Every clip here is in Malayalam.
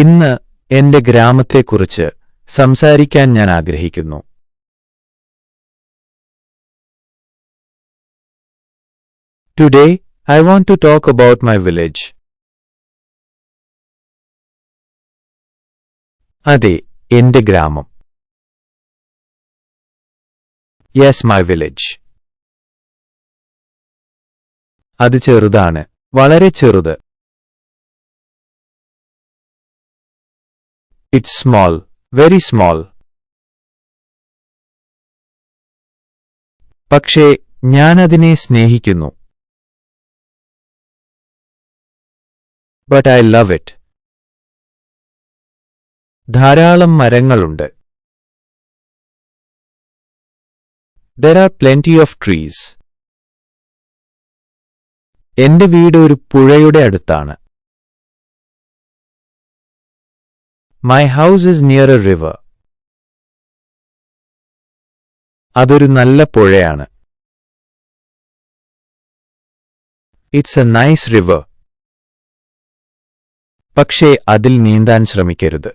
ഇന്ന് എന്റെ ഗ്രാമത്തെക്കുറിച്ച് സംസാരിക്കാൻ ഞാൻ ആഗ്രഹിക്കുന്നു. Today I want to talk about my village അതെ എന്റെ ഗ്രാമം. യെസ് മൈ വില്ലേജ് അത് ചെറുതാണ് വളരെ ചെറുത്. It's small, very small. പക്ഷേ ഞാനതിനെ സ്നേഹിക്കുന്നു. ബട്ട് ഐ ലവ് ഇറ്റ് ധാരാളം മരങ്ങളുണ്ട്. There are plenty of trees എന്റെ വീട് ഒരു പുഴയുടെ അടുത്താണ്. My house is near a river അതൊരു നല്ല പുഴയാണ്. ഇറ്റ്സ് എ നൈസ് റിവർ പക്ഷേ അതിൽ നീന്താൻ ശ്രമിക്കരുത്.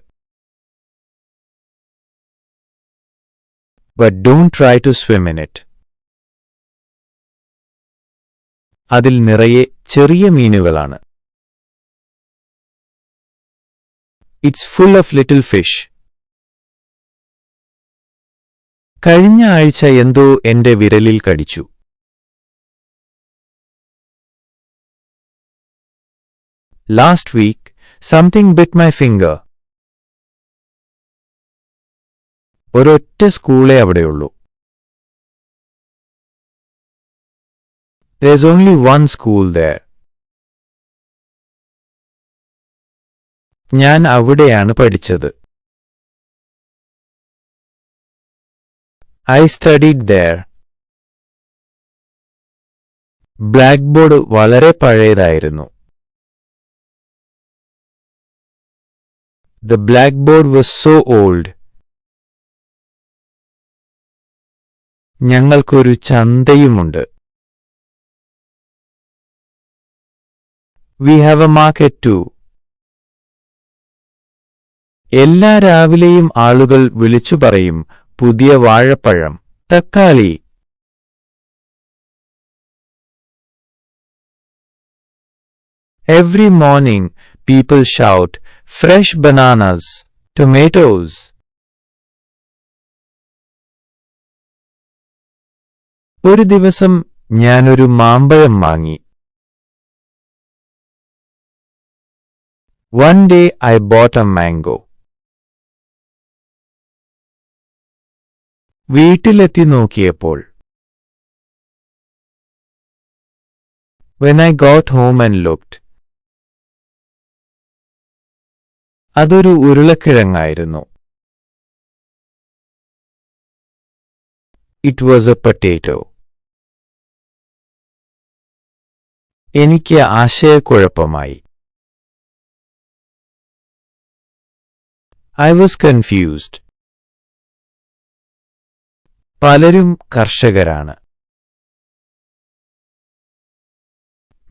But don't try to swim in it അതിൽ നിറയെ ചെറിയ മീനുകളാണ്. It's full of little fish കഴിഞ്ഞ ആഴ്ച എന്തോ എന്റെ വിരലിൽ കടിച്ചു last week something bit my finger ഒരൊറ്റ സ്കൂളേ അവിടെയുള്ളൂ There's only one school there. ഞാൻ അവിടെയാണ് പഠിച്ചത്. I studied there. Black board വളരെ പഴയതായിരുന്നു. The black board was so old ഞങ്ങൾക്കൊരു ചന്തയുമുണ്ട്. We have a market too എല്ലാ രാവിലെയും ആളുകൾ വിളിച്ചു പറയും പുതിയ വാഴപ്പഴം തക്കാളി. Every morning people shout fresh bananas tomatoes ഒരു ദിവസം ഞാനൊരു മാമ്പഴം വാങ്ങി. One day I bought a mango. വീട്ടിലെത്തി നോക്കിയപ്പോൾ When I got home and looked അതൊരു ഉരുളക്കിഴങ്ങായിരുന്നു It was a potato. എനിക്ക് ആശയക്കുഴപ്പമായി I was confused. പലരും കർഷകരാണ്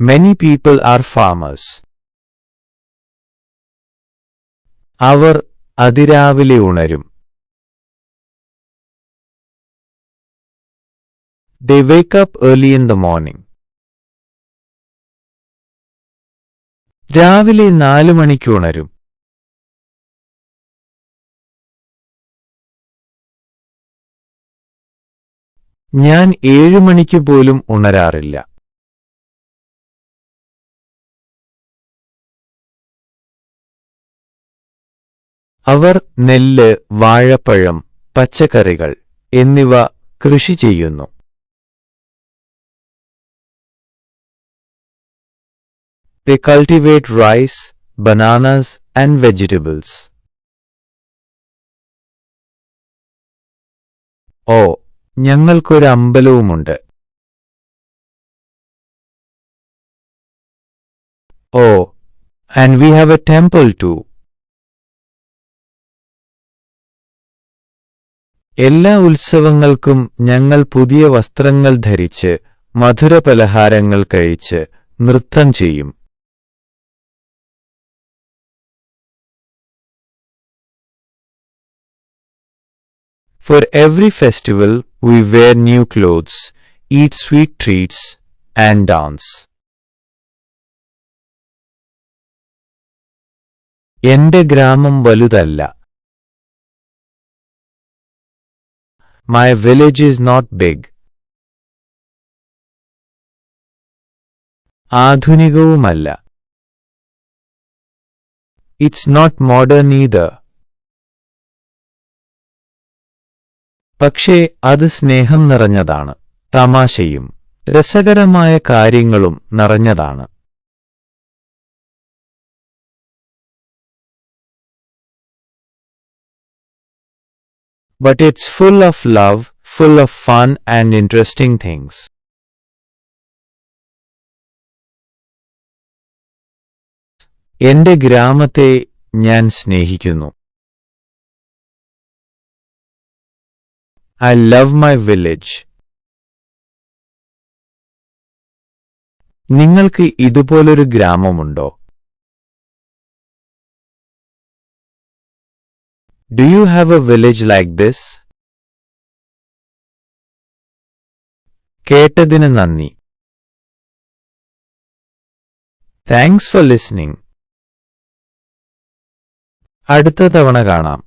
Many people are farmers. അവർ അതിരാവിലെ ഉണരും They wake up early in the morning. രാവിലെ നാലു മണിക്ക് ഉണരും ഞാൻ ഏഴു മണിക്ക് പോലും ഉണരാറില്ല അവർ നെല്ല് വാഴപ്പഴം പച്ചക്കറികൾ എന്നിവ കൃഷി ചെയ്യുന്നു They cultivate rice, bananas and vegetables. Oh ഞങ്ങൾക്കൊരു അമ്പലവുമുണ്ട്. ഓ and we have a temple too എല്ലാ ഉത്സവങ്ങൾക്കും ഞങ്ങൾ പുതിയ വസ്ത്രങ്ങൾ ധരിച്ച് മധുരപലഹാരങ്ങൾ കഴിച്ച് നൃത്തം ചെയ്യും. For every festival, we wear new clothes, eat sweet treats, and dance. എന്റെ ഗ്രാമം വലുതല്ല my village is not big ആധുനികവുമല്ല it's not modern either പക്ഷേ അത് സ്നേഹം നിറഞ്ഞതാണ് തമാശയും രസകരമായ കാര്യങ്ങളും നിറഞ്ഞതാണ്. But it's full of love full of fun and interesting things എന്റെ ഗ്രാമത്തെ ഞാൻ സ്നേഹിക്കുന്നു. I love my village. നിങ്ങൾക്ക് ഇതുപോലൊരു ഗ്രാമമുണ്ടോ Do you have a village like this? കേട്ടതിന് നന്ദി താങ്ക്സ് ഫോർ ലിസ്ണിംഗ് അടുത്ത തവണ കാണാം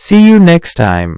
സി യു നെക്സ്റ്റ് ടൈം